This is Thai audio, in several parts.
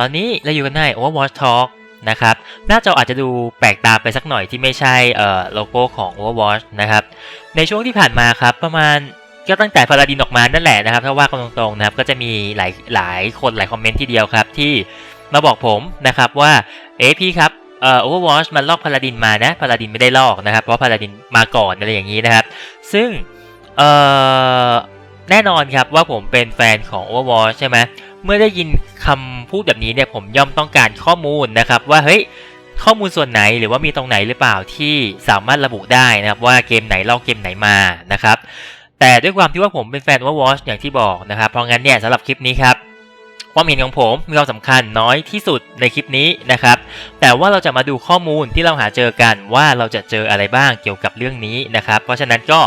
ตอนนี้เราอยู่กันใน Overwatch Talk นะครับ หน้าจออาจจะดูแปลกตาไปสักหน่อยที่ไม่ใช่โลโก้ของ Overwatch นะครับ ในช่วงที่ผ่านมาครับประมาณก็ตั้งแต่พาราดินออกมานั่นแหละนะครับ ถ้าว่ากันตรงๆนะครับ ก็จะมีหลายหลายคนหลายคอมเมนต์ทีเดียวครับ ที่มาบอกผมนะครับว่า เอ๊ะพี่ครับเอ่อ Overwatch มันลอกพาราดินมานะพาราดินไม่ได้ลอกนะครับ เพราะพาราดินมาก่อนอะไรอย่างนี้นะครับ ซึ่งเอ่อ แน่นอนครับว่าผมเป็นแฟนของ Overwatch ใช่ไหมเมื่อได้ยินคำพูดแบบนี้เนี่ยผมย่อมต้องการข้อมูลนะครับว่าเฮ้ยข้อมูลส่วนไหนหรือว่ามีตรงไหนหรือเปล่าที่สามารถระบุได้นะครับว่าเกมไหนลอกเกมไหนมานะครับแต่ด้วยความที่ว่าผมเป็นแฟน Overwatch อย่างที่บอกนะครับเพราะงั้นเนี่ยสำหรับคลิปนี้ครับความเห็นของผมมีความสำคัญน้อยที่สุดในคลิปนี้นะครับ แต่ว่าเราจะมาดูข้อมูลที่เราหาเจอกันว่าเราจะเจออะไรบ้างเกี่ยวกับเรื่องนี้นะครับ เพราะฉะนั้นก็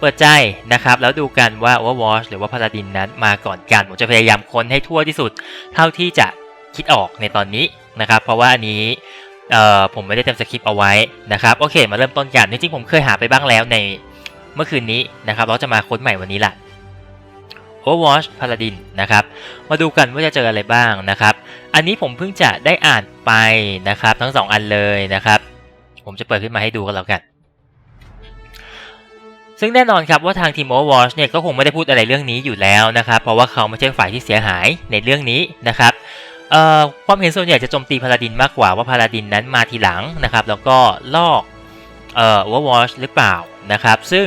เปิดใจนะครับ แล้วดูกันว่า Overwatch หรือว่าพาราดินนั้นมาก่อนกัน ผมจะพยายามค้นให้ทั่วที่สุด เท่าที่จะคิดออกในตอนนี้นะครับ เพราะว่าอันนี้ผมไม่ได้เต็มสคริปต์เอาไว้นะครับ โอเค มาเริ่มต้นกัน จริงๆ ผมเคยหาไปบ้างแล้วในเมื่อคืนนี้นะครับเราจะมาค้นใหม่วันนี้ละ Overwatch Paladin นะครับ มาดูกันว่าจะเจออะไรบ้างนะครับ อันนี้ผมเพิ่งจะได้อ่านไปนะครับ ทั้งสองอันเลยนะครับ ผมจะเปิดขึ้นมาให้ดูกันแล้วกัน ซึ่งแน่นอนครับว่าทางทีม Overwatch เนี่ยก็คงไม่ได้พูดอะไรเรื่องนี้อยู่แล้วนะครับ เพราะว่าเขาไม่ใช่ฝ่ายที่เสียหายในเรื่องนี้นะครับความเห็นส่วนใหญ่จะโจมตีพาราดินมากกว่าว่าพาราดินนั้นมาทีหลังนะครับ แล้วก็ลอกเอ่อ Overwatch หรือเปล่านะครับ ซึ่ง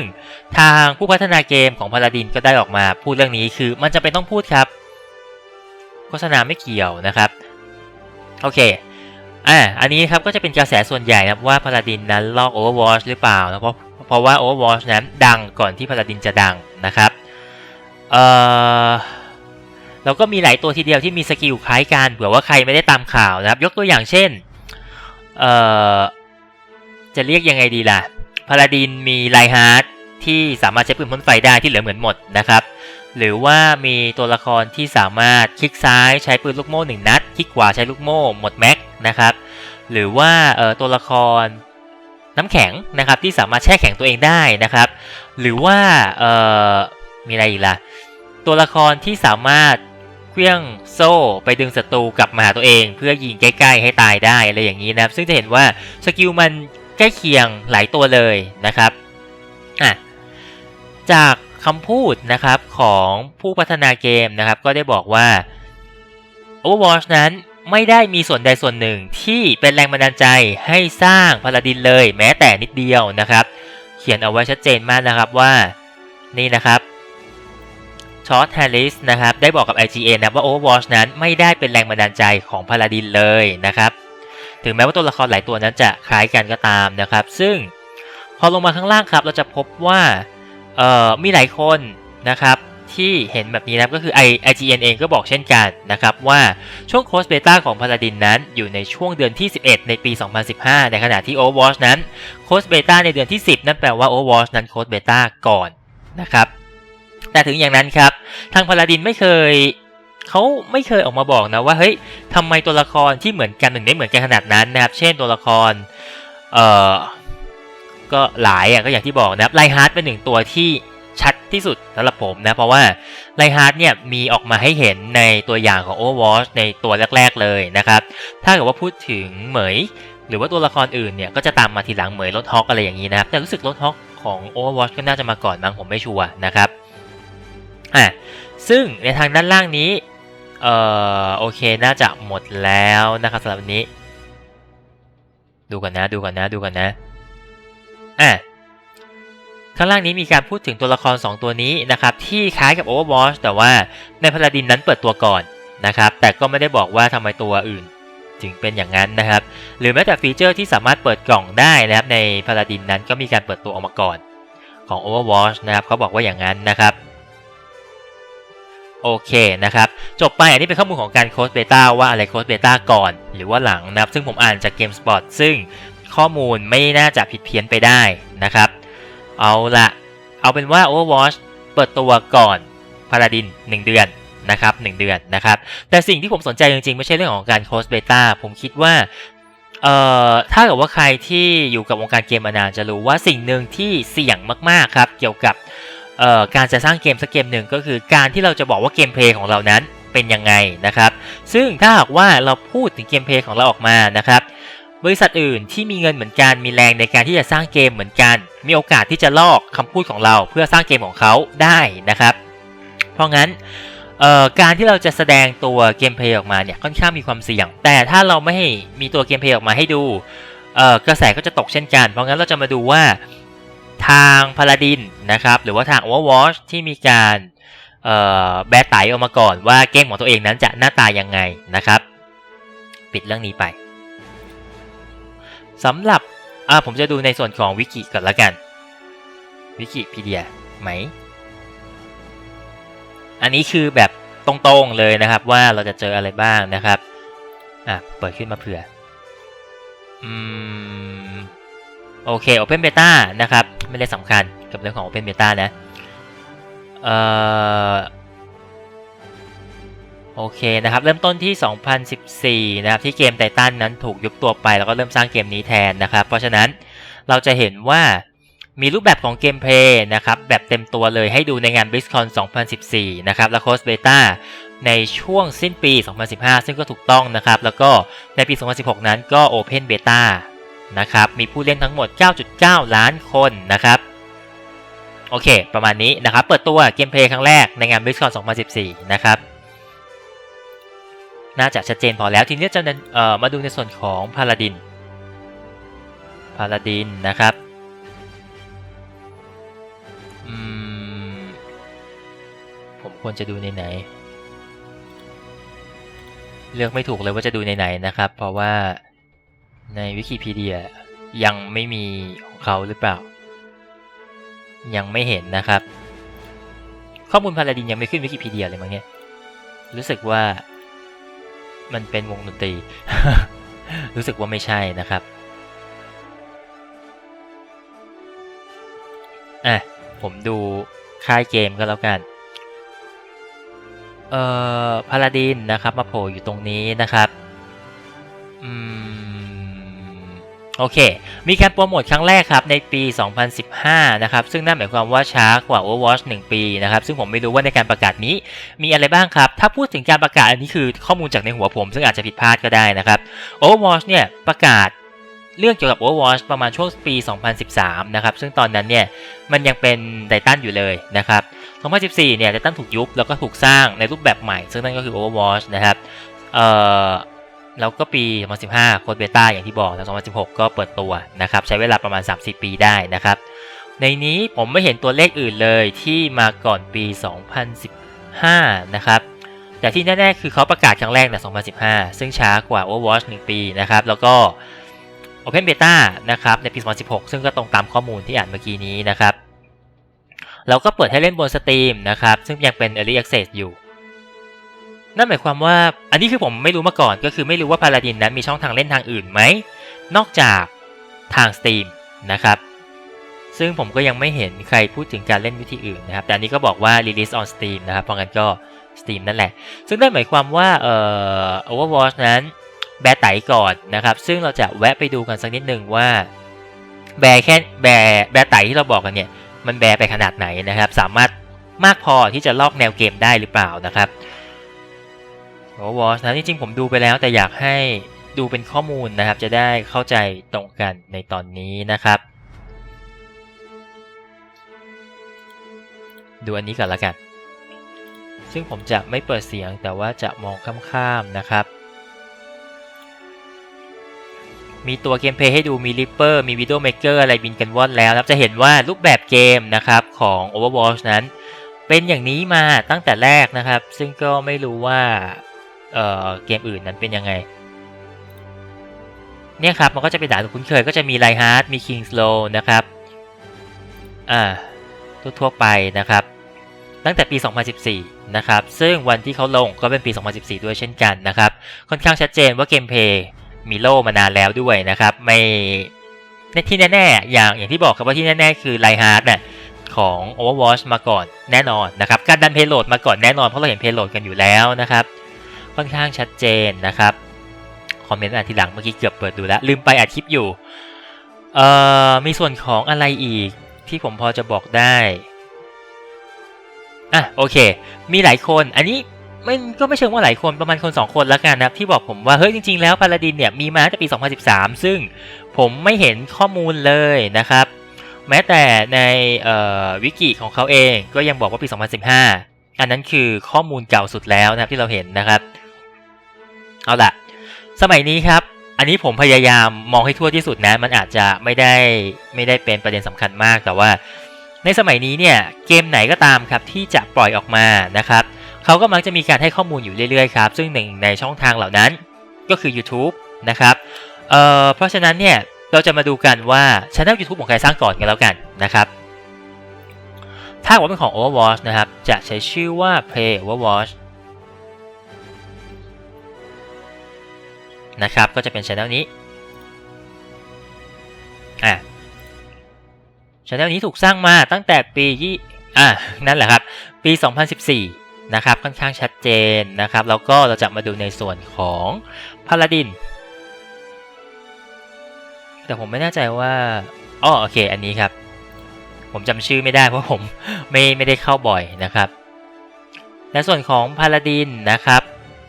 ทางผู้พัฒนาเกมของพาราดินก็ได้ออกมาพูดเรื่องนี้คือมันจะเป็นต้องพูดครับ โฆษณาไม่เกี่ยวนะครับโอเคอ่าอันนี้ครับก็จะเป็นกระแสส่วนใหญ่นะว่าพาราดินนั้นลอก Overwatch หรือเปล่านะเพราะ เพราะว่า Overwatch นั้นดังก่อนที่พาราดินจะดังนะครับเออแล้วก็มีหลายตัวทีเดียวที่มีสกิลคล้ายกันเผื่อว่าใครไม่ได้ตามข่าวนะครับ ยกตัวอย่างเช่นเออจะเรียกยังไงดีล่ะพาราดินมีไลฮาร์ดที่สามารถใช้ปืนพ่นไฟได้ที่เหลือเหมือนหมดนะครับ หรือว่ามีตัวละครที่สามารถคลิกซ้ายใช้ปืนลูกโม่หนึ่งนัดคลิกขวาใช้ลูกโม่หมดแม็กนะครับ หรือว่าตัวละคร น้ำแข็งนะครับที่สามารถแช่แข็งตัวเองได้นะครับ หรือว่าเอ่อมีอะไรอีกล่ะตัวละครที่สามารถเคลื่องโซ่ไปดึงศัตรูกลับมาหาตัวเอง เพื่อยิงใกล้ ๆ ให้ตายได้อะไรอย่างนี้นะครับ ซึ่งจะเห็นว่าสกิลมันใกล้เคียงหลายตัวเลยนะครับอะจากคำพูดนะครับของผู้พัฒนาเกมนะครับ ก็ได้บอกว่า Overwatch นั้น ไม่ได้มีส่วนใดส่วนหนึ่งที่เป็นแรงบันดาลใจให้สร้างพาราดินเลยแม้แต่นิดเดียวนะครับ เขียนเอาไว้ชัดเจนมากนะครับว่านี่นะครับชอตแฮร์ริสนะครับได้บอกกับ IGN นะว่า Overwatch นั้นไม่ได้เป็นแรงบันดาลใจของพาราดินเลยนะครับถึงแม้ว่าตัวละครหลายตัวนั้นจะคล้ายกันก็ตามนะครับ ซึ่งพอลงมาข้างล่างครับเราจะพบว่าเอ่อมีหลายคนนะครับ ที่เห็นแบบนี้นะครับก็คือ IGN เองก็บอกเช่นกันนะครับว่าช่วงโคสเบต้าของพาราดินนั้นอยู่ในช่วงเดือนที่ 11 ในปี 2015 ในขณะที่ Overwatch นั้นโคสเบต้าในเดือนที่ 10 นั่นแปลว่า Overwatch นั้นโคสเบต้าก่อนนะครับแต่ถึงอย่างนั้นครับทางพาราดินไม่เคยเขาไม่เคยออกมาบอกนะว่าเฮ้ยทำไมตัวละครที่เหมือนกันถึงได้เหมือนกันขนาดนั้นนะครับเช่นตัวละครเอ่อก็หลายอะก็อย่างที่บอกนะครับไลฮาร์ดเป็นหนึ่งตัวที่ ชัดที่สุดสำหรับผมนะ เพราะว่าไลฮาร์ดเนี่ยมีออกมาให้เห็นในตัวอย่างของ Overwatch ในตัวแรก ๆ เลยนะครับ ถ้าเกิดว่าพูดถึงเหมย หรือว่าตัวละครอื่นเนี่ยก็จะตามมาทีหลังเหมยรถฮอกอะไรอย่างนี้นะครับ แต่รู้สึกรถฮอกของ Overwatch ก็น่าจะมาก่อนมั้งผมไม่ชัวร์นะครับอะซึ่งในทางด้านล่างนี้เอ่อโอเคน่าจะหมดแล้วนะครับสำหรับวันนี้ ดูกันนะดูกันนะดูกันนะอะ ข้างล่างนี้มีการพูดถึงตัวละคร 2 ตัวนี้นะครับที่คล้ายกับ Overwatch แต่ว่าในพาราดินนั้นเปิดตัวก่อนนะครับแต่ก็ไม่ได้บอกว่าทำไมตัวอื่น ถึงเป็นอย่างนั้นนะครับ หรือแม้แต่ฟีเจอร์ที่สามารถเปิดกล่องได้นะครับในพาราดินนั้นก็มีการเปิดตัวออกมาก่อนของ Overwatch นะครับเขาบอกว่าอย่างนั้นนะครับโอเคนะครับ จบไปอันนี้เป็นข้อมูลของการโค้ดเบต้าว่าอะไรโค้ดเบต้าก่อน หรือว่าหลังนะครับ ซึ่งผมอ่านจาก GameSpot ซึ่งข้อมูลไม่น่าจะผิดเพี้ยนไปได้นะครับ เอาละเอาเป็นว่า Overwatch เปิดตัวก่อนพาราดิน 1 เดือนนะครับ1เดือนนะครับ แต่สิ่งที่ผมสนใจจริงๆ ไม่ใช่เรื่องของการโค้ดเบต้าผมคิดว่าเอ่อถ้าเกิดว่าใครที่อยู่กับวงการเกมมานานจะรู้ว่าสิ่งหนึ่งที่เสี่ยงมากๆครับ เกี่ยวกับเอ่อการจะสร้างเกมสักเกมหนึ่งก็คือการที่เราจะบอกว่าเกมเพลย์ของเรานั้นเป็นยังไงนะครับ ซึ่งถ้าหากว่าเราพูดถึงเกมเพลย์ของเราออกมานะครับ บริษัทอื่นที่มีเงินเหมือนกันมีแรงในการที่จะสร้างเกมเหมือนกัน มีโอกาสที่จะลอกคำพูดของเราเพื่อสร้างเกมของเขาได้นะครับ เพราะงั้นการที่เราจะแสดงตัวเกมเพลย์ออกมาเนี่ยค่อนข้างมีความเสี่ยง แต่ถ้าเราไม่ให้มีตัวเกมเพลย์ออกมาให้ดูกระแสก็จะตกเช่นกัน เพราะงั้นเราจะมาดูว่าทางพาลาดินนะครับหรือว่าทาง Overwatch ที่มีการแบะไตออกมาก่อนว่าเกมของตัวเองนั้นจะหน้าตายังไงนะครับ ปิดเรื่องนี้ไป สำหรับอ่าผมจะดูในส่วนของวิกิก่อนละกัน วิกิพีเดียไหม อันนี้คือแบบตรงๆเลยนะครับว่าเราจะเจออะไรบ้างนะครับอะเปิดขึ้นมาเผื่ออืมโอเค Open Beta นะครับ ไม่ได้สำคัญกับเรื่องของ Open Beta นะเอ่อ โอเคนะครับ เริ่มต้นที่ 2014 นะครับ ที่เกมไททันนั้นถูกยุบตัวไป แล้วก็เริ่มสร้างเกมนี้แทนนะครับ เพราะฉะนั้นเราจะเห็นว่ามีรูปแบบของเกมเพลย์นะครับ แบบเต็มตัวเลยให้ดูในงาน BlizzCon 2014 นะครับ และโค้ดเบต้าในช่วงสิ้นปี 2015 ซึ่งก็ถูกต้องนะครับ แล้วก็ในปี 2016 นั้นก็ Open Beta นะครับ มีผู้เล่นทั้งหมด 9.9 ล้านคนนะครับ โอเค ประมาณนี้นะครับ เปิดตัวเกมเพลย์ครั้งแรกในงาน BlizzCon 2014 นะครับ น่าจะชัดเจนพอแล้วทีนี้จะมาดูในส่วนของพาลาดินพาลาดินนะครับผมควรจะดูในไหน เลือกไม่ถูกเลยว่าจะดูในไหนนะครับ เพราะว่าในวิกิพีเดียยังไม่มีของเขาหรือเปล่า ยังไม่เห็นนะครับ ข้อมูลพาลาดินยังไม่ขึ้นวิกิพีเดียเลยมั้งเนี่ยรู้สึกว่า มันเป็นวงดนตรี รู้สึกว่าไม่ใช่นะครับอะผมดูค่ายเกมก็แล้วกันเอ่อพาราดินนะครับมาโผล่อยู่ตรงนี้นะครับ อืม โอเค มีการโปรโมทครั้งแรกครับในปี 2015 นะครับ ซึ่งนั่นหมายความว่าช้ากว่า Overwatch 1 ปีนะครับ ซึ่งผมไม่รู้ว่าในการประกาศนี้มีอะไรบ้างครับ ถ้าพูดถึงการประกาศอันนี้คือข้อมูลจากในหัวผม ซึ่งอาจจะผิดพลาดก็ได้นะครับ Overwatch เนี่ยประกาศเรื่องเกี่ยวกับ Overwatch ประมาณช่วงปี 2013 นะครับ ซึ่งตอนนั้นเนี่ยมันยังเป็นไททันอยู่เลยนะครับ 2014 เนี่ยไททันถูกยุบแล้วก็ถูกสร้างในรูปแบบใหม่ ซึ่งนั่นก็คือ Overwatch นะครับ เอ่อ แล้วก็ปี 2015 โค้ดเบต้าอย่างที่บอกแล้ว2016 ก็เปิดตัวนะครับ ใช้เวลาประมาณ 30 ปีได้นะครับ ในนี้ผมไม่เห็นตัวเลขอื่นเลยที่มาก่อนปี 2015 นะครับ แต่ที่แน่ๆ คือเขาประกาศครั้งแรกใน2015 ซึ่งช้ากว่า Overwatch 1 ปีนะครับ แล้วก็ Open Beta นะครับ ในปี 2016 ซึ่งก็ตรงตามข้อมูลที่อ่านเมื่อกี้นี้นะครับ แล้วก็เปิดให้เล่นบนสตรีมนะครับ ซึ่งยังเป็น Early Access อยู่ นั่นหมายความว่าอันนี้คือผมไม่รู้มาก่อนก็คือไม่รู้ว่าพาลาดินนั้นมีช่องทางเล่นทางอื่นไหม นอกจากทาง Steam นะครับ ซึ่งผมก็ยังไม่เห็นใครพูดถึงการเล่นวิธีอื่นนะครับ แต่อันนี้ก็บอกว่า release on Steam นะครับ เพราะงั้นก็ Steam นั่นแหละ ซึ่งนั่นหมายความว่าเอ่อ Overwatch นั้นแบร์ไตก่อนนะครับ ซึ่งเราจะแวะไปดูกันสักนิดหนึ่งว่า แบแค่แบแบไตที่เราบอกกันเนี่ย มันแบไปขนาดไหนนะครับ สามารถมากพอที่จะลอกแนวเกมได้หรือเปล่านะครับ Overwatch นะจริงๆผมดูไปแล้วแต่อยากให้ดูเป็นข้อมูลนะครับ จะได้เข้าใจตรงกันในตอนนี้นะครับ ดูอันนี้ก่อนละกัน ซึ่งผมจะไม่เปิดเสียงแต่ว่าจะมองข้ามๆนะครับ มีตัวเกมเพลย์ให้ดูมี Reaper มี Video Maker อะไรบินกันว่อนแล้วนะครับจะเห็นว่ารูปแบบเกมนะครับของ Overwatch นั้น เป็นอย่างนี้มาตั้งแต่แรกนะครับ ซึ่งก็ไม่รู้ว่า เอ่อเกมอื่นนั้นเป็นยังไง เนี่ยครับมันก็จะเป็นด่านคุ้นเคยก็จะมีไลฮาร์ดมี King's Row นะครับอ่าทั่วๆไปนะครับ ตั้งแต่ปี 2014 นะครับ ซึ่งวันที่เขาลงก็เป็นปี 2014 ด้วยเช่นกันนะครับ ค่อนข้างชัดเจนว่าเกมเพย์มีโล่มานานแล้วด้วยนะครับ ไม่ในที่แน่ๆ อย่างอย่างที่บอกครับว่าที่แน่ๆ คือไลฮาร์ดเนี่ยของ Overwatch มาก่อนแน่นอนนะครับ การดันเพลโหลดมาก่อนแน่นอนเพราะเราเห็นเพลโหลดกันอยู่แล้วนะครับ ค่อนข้างชัดเจนนะครับ คอมเมนต์อ่านทีหลังเมื่อกี้เกือบเปิดดูแล้ว ลืมไปอัดคลิปอยู่ เอ่อ มีส่วนของอะไรอีกที่ผมพอจะบอกได้ อะโอเค มีหลายคน อันนี้ไม่ก็ไม่เชิงว่าหลายคนประมาณคนสองคนแล้วกันนะครับที่บอกผมว่าเฮ้ยจริง ๆ แล้วพาราดินเนี่ยมีมาตั้งแต่ปี 2013 ซึ่งผมไม่เห็นข้อมูลเลยนะครับ แม้แต่ในวิกิของเขาเองก็ยังบอกว่าปี 2015 อันนั้นคือข้อมูลเก่าสุดแล้วนะครับที่เราเห็นนะครับ เอาละสมัยนี้ครับ อันนี้ผมพยายามมองให้ทั่วที่สุดนะ มันอาจจะไม่ได้ไม่ได้เป็นประเด็นสำคัญมากแต่ว่า ในสมัยนี้เนี่ยเกมไหนก็ตามครับที่จะปล่อยออกมานะครับเขาก็มักจะมีการให้ข้อมูลอยู่เรื่อยๆครับ ซึ่งหนึ่งในช่องทางเหล่านั้นก็คือ YouTube นะครับเอ่อเพราะฉะนั้นเนี่ยเราจะมาดูกันว่าช anel YouTube ของใครสร้างก่อนกันแล้วกันนะครับ ถ้าว่าเป็นของ Overwatch นะครับ จะใช้ชื่อว่า Play Overwatch นะครับ ก็จะเป็นช anel นี้อะช anel นี้ถูกสร้างมาตั้งแต่ปียี่อะนั่นแหละครับ ปี 2014 นะครับ ค่อนข้างชัดเจนนะครับ แล้วก็เราจะมาดูในส่วนของพาลาดิน แต่ผมไม่แน่ใจว่าอ๋อโอเค อันนี้ครับ ผมจำชื่อไม่ได้เพราะผมไม่ไม่ได้เข้าบ่อยนะครับในส่วนของพาลาดินนะครับ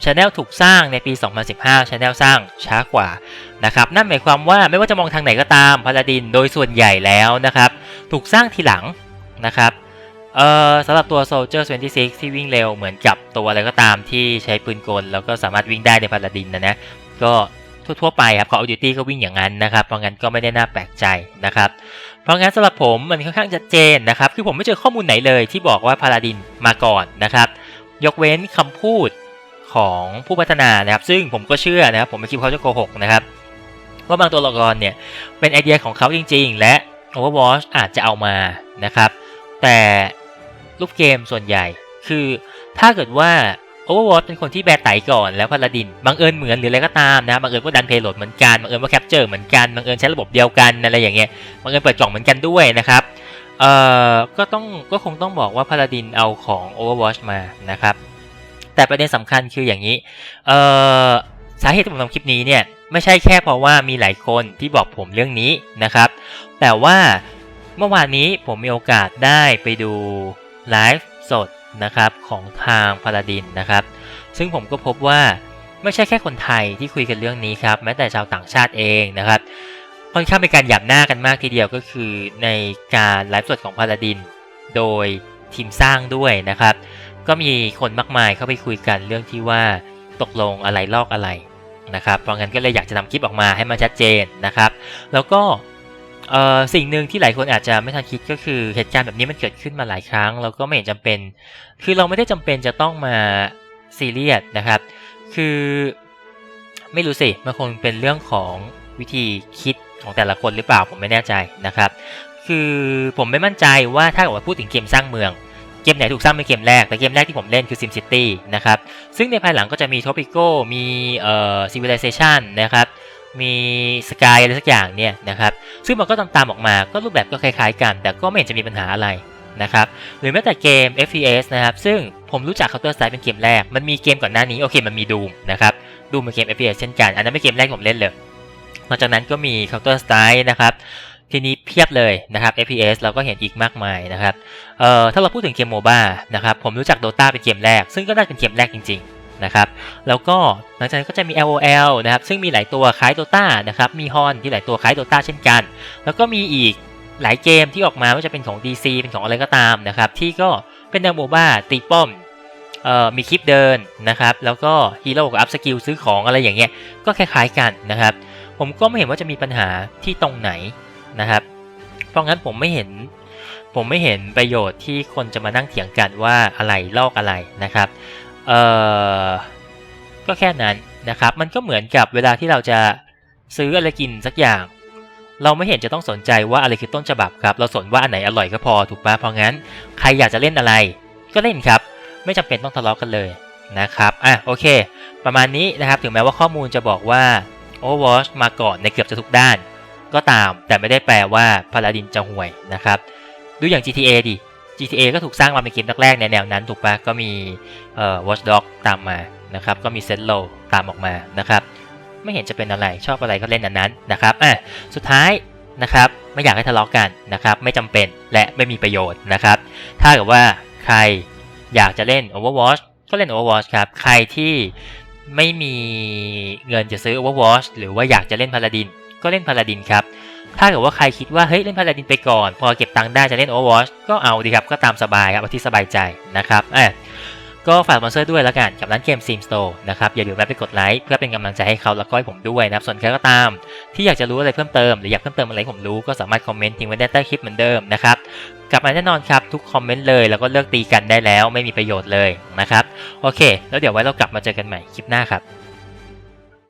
ชาแนลถูกสร้างในปี 2015ชาแนลสร้างช้ากว่านะครับนั่นหมายความว่าไม่ว่าจะมองทางไหนก็ตามพาลาดินโดยส่วนใหญ่แล้วนะครับถูกสร้างทีหลังนะครับเอ่อสำหรับตัว Soldier 26 ที่วิ่งเร็วเหมือนกับตัวอะไรก็ตามที่ใช้ปืนกล แล้วก็สามารถวิ่งได้ในพาลาดินนะนะก็ทั่วๆไปครับ Call of Duty ก็วิ่งอย่างนั้นนะครับ เพราะงั้นก็ไม่ได้น่าแปลกใจนะครับ เพราะงั้นสำหรับผมมันค่อนข้างชัดเจนนะครับ คือผมไม่เจอข้อมูลไหนเลยที่บอกว่าพาราดินมาก่อนนะครับ ยกเว้นคำพูด ของผู้พัฒนานะครับ ซึ่งผมก็เชื่อนะครับ ผมไม่คิดเขาจะโกหกนะครับว่าบางตัวละครเนี่ยเป็นไอเดียของเขาจริง ๆ และ Overwatch อาจจะเอามานะครับ แต่รูปเกมส่วนใหญ่ คือถ้าเกิดว่า Overwatch เป็นคนที่แบร์ไตก่อนแล้วพาราดินบังเอิญเหมือนหรืออะไรก็ตามนะบังเอิญว่าดันเพย์โหลดเหมือนกันบังเอิญว่าแคปเจอร์เหมือนกันบังเอิญใช้ระบบเดียวกันอะไรอย่างเงี้ยบังเอิญเปิดกล่องเหมือนกันด้วยนะครับเอ่อก็ต้องก็คงต้องบอกว่าพาราดินเอาของ Overwatch มานะครับ แต่ประเด็นสำคัญคืออย่างนี้เอ่อสาเหตุที่ผมทำคลิปนี้เนี่ยไม่ใช่แค่เพราะว่ามีหลายคนที่บอกผมเรื่องนี้นะครับ แต่ว่าเมื่อวานนี้ผมมีโอกาสได้ไปดูไลฟ์สดนะครับของทางพาราดินนะครับ ซึ่งผมก็พบว่าไม่ใช่แค่คนไทยที่คุยกันเรื่องนี้ครับแม้แต่ชาวต่างชาติเองนะครับค่อนข้างเป็นการหยับหน้ากันมากทีเดียวก็คือในการไลฟ์สดของพาราดิน โดยทีมสร้างด้วยนะครับ ก็มีคนมากมายเข้าไปคุยกันเรื่องที่ว่าตกลงอะไรลอกอะไรนะครับ เพราะงั้นก็เลยอยากจะนำคลิปออกมาให้มันชัดเจนนะครับ แล้วก็สิ่งหนึ่งที่หลายคนอาจจะไม่ทันคิดก็คือเหตุการณ์แบบนี้มันเกิดขึ้นมาหลายครั้งแล้วก็ไม่เห็นจำเป็น คือเราไม่ได้จำเป็นจะต้องมาซีเรียสนะครับ คือไม่รู้สิมันคงเป็นเรื่องของวิธีคิดของแต่ละคนหรือเปล่าผมไม่แน่ใจนะครับ คือผมไม่มั่นใจว่าถ้าเกิดว่าพูดถึงเกมสร้างเมือง เกมไหนถูกสร้างเป็นเกมแรก แต่เกมแรกที่ผมเล่นคือ SimCity นะครับ ซึ่งในภายหลังก็จะมี Topico มีเอ่อ Civilization นะครับ มีสกายอะไรสักอย่างเนี่ยนะครับ ซึ่งมันก็ตามๆออกมา ก็รูปแบบก็คล้ายๆกัน แต่ก็ไม่เห็นจะมีปัญหาอะไรนะครับ หรือแม้แต่เกม FPS นะครับ ซึ่งผมรู้จัก Counter Strike เป็นเกมแรก มันมีเกมก่อนหน้านี้ โอเค มันมี Doom นะครับ Doom เป็นเกม FPS เช่นกัน อันนั้นเป็นเกมแรกผมเล่นเลยหลังจากนั้นก็มี Counter Strike นะครับ ทีนี้เพียบเลยนะครับ FPS เราก็เห็นอีกมากมายนะครับเอ่อถ้าเราพูดถึงเกมโมบ้านะครับผมรู้จัก Dota เป็นเกมแรก ซึ่งก็น่าเป็นเกมแรกจริงๆนะครับแล้วก็หลังจากนั้นก็จะมี LOL นะครับซึ่งมีหลายตัวคล้าย Dota นะครับมี Hon ที่หลายตัวคล้าย Dota เช่นกัน แล้วก็มีอีกหลายเกมที่ออกมาว่าจะเป็นของ DC เป็นของอะไรก็ตามนะครับที่ก็เป็นแนวโมบ้าตีป้อมเอ่อมีคลิปเดินนะครับ แล้วก็ฮีโร่กับอัพสกิลซื้อของอะไรอย่างเงี้ย ก็คล้ายๆกันนะครับ ผมก็ไม่เห็นว่าจะมีปัญหาที่ตรงไหน นะครับ เพราะงั้นผมไม่เห็น ผมไม่เห็นประโยชน์ที่คนจะมานั่งเถียงกันว่าอะไรลอกอะไรนะครับ เอ่อ ก็แค่นั้นนะครับ มันก็เหมือนกับเวลาที่เราจะซื้ออะไรกินสักอย่าง เราไม่เห็นจะต้องสนใจว่าอะไรคือต้นฉบับครับ เราสนว่าอันไหนอร่อยก็พอถูกปะเพราะงั้นใครอยากจะเล่นอะไร ก็เล่นครับ ไม่จำเป็นต้องทะเลาะกันเลยนะครับอะโอเค ประมาณนี้นะครับ ถึงแม้ว่าข้อมูลจะบอกว่า Overwatch มาก่อนในเกือบจะทุกด้าน ก็ตาม แต่ไม่ได้แปลว่าพาราดินจะห่วยนะครับ ดูอย่าง GTA ดิ GTA ก็ถูกสร้างมาเป็นเกมแรกๆในแนวนั้นถูกปะก็มีเอ่อ Watchdog ตามมานะครับ ก็มี Setlo ตามออกมานะครับ ไม่เห็นจะเป็นอะไรชอบอะไรก็เล่นอันนั้นนะครับอะสุดท้ายนะครับไม่อยากให้ทะเลาะกกันนะครับ ไม่จำเป็นและไม่มีประโยชน์นะครับ ถ้าเกิดว่าใครอยากจะเล่น Overwatch ก็เล่น Overwatch ครับ ใครที่ไม่มีเงินจะซื้อ Overwatch หรือว่าอยากจะเล่นพาลาดิน ก็เล่นพาลาดินครับ ถ้าเกิดว่าใครคิดว่าเฮ้ยเล่นพาลาดินไปก่อน พอเก็บตังค์ได้จะเล่น Overwatch ก็เอาดีครับก็ตามสบายครับเอาที่สบายใจนะครับอะก็ฝากสปอนเซอร์ด้วยแล้วกันกับร้านเกม Steam Store นะครับอย่าลืมแวะไปกดไลค์เพื่อเป็นกำลังใจให้เขาและก็ให้ผมด้วยนะครับส่วนใครก็ตาม ที่อยากจะรู้อะไรเพิ่มเติมหรืออยากเพิ่มเติมอะไรให้ผมรู้ก็สามารถคอมเมนต์ทิ้งไว้ได้ใต้คลิปเหมือนเดิมนะครับกลับมาแน่นอนครับทุกคอมเมนต์เลยแล้วก็เลิกตีกันได้แล้วไม่มีประโยชน์เลยนะครับโอเค แล้วเดี๋ยวไว้เรากลับมาเจอกันใหม่คลิปหน้าครับ